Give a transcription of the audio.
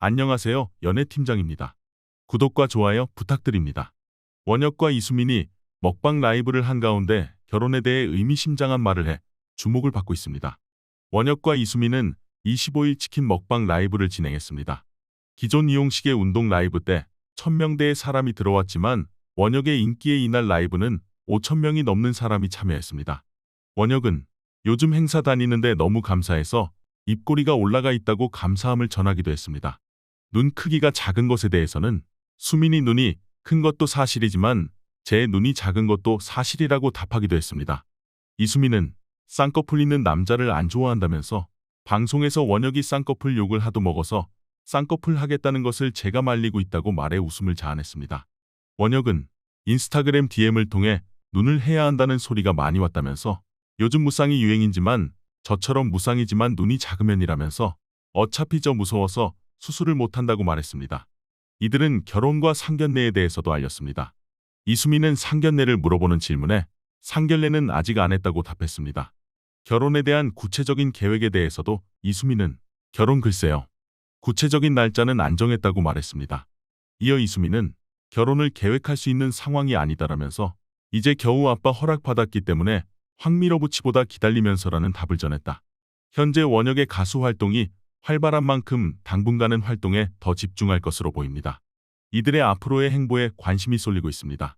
안녕하세요. 연애팀장입니다. 구독과 좋아요 부탁드립니다. 원혁과 이수민이 먹방 라이브를 한 가운데 결혼에 대해 의미심장한 말을 해 주목을 받고 있습니다. 원혁과 이수민은 25일 치킨 먹방 라이브를 진행했습니다. 기존 이용식의 운동 라이브 때 1000명대의 사람이 들어왔지만 원혁의 인기의 이날 라이브는 5000명이 넘는 사람이 참여했습니다. 원혁은 요즘 행사 다니는데 너무 감사해서 입꼬리가 올라가 있다고 감사함을 전하기도 했습니다. 눈 크기가 작은 것에 대해서는 수민이 눈이 큰 것도 사실이지만 제 눈이 작은 것도 사실이라고 답하기도 했습니다. 이수민은 쌍꺼풀 있는 남자를 안 좋아한다면서 방송에서 원혁이 쌍꺼풀 욕을 하도 먹어서 쌍꺼풀 하겠다는 것을 제가 말리고 있다고 말해 웃음을 자아냈습니다. 원혁은 인스타그램 DM을 통해 눈을 해야 한다는 소리가 많이 왔다면서 요즘 무쌍이 유행이지만 저처럼 무쌍이지만 눈이 작으면이라면서 어차피 저 무서워서 수술을 못한다고 말했습니다. 이들은 결혼과 상견례에 대해서도 알렸습니다. 이수민은 상견례를 물어보는 질문에 상견례는 아직 안 했다고 답했습니다. 결혼에 대한 구체적인 계획에 대해서도 이수민은 결혼 글쎄요. 구체적인 날짜는 안 정했다고 말했습니다. 이어 이수민은 결혼을 계획할 수 있는 상황이 아니다라면서 이제 겨우 아빠 허락받았기 때문에 황미러부치보다 기다리면서라는 답을 전했다. 현재 원혁의 가수 활동이 활발한 만큼 당분간은 활동에 더 집중할 것으로 보입니다. 이들의 앞으로의 행보에 관심이 쏠리고 있습니다.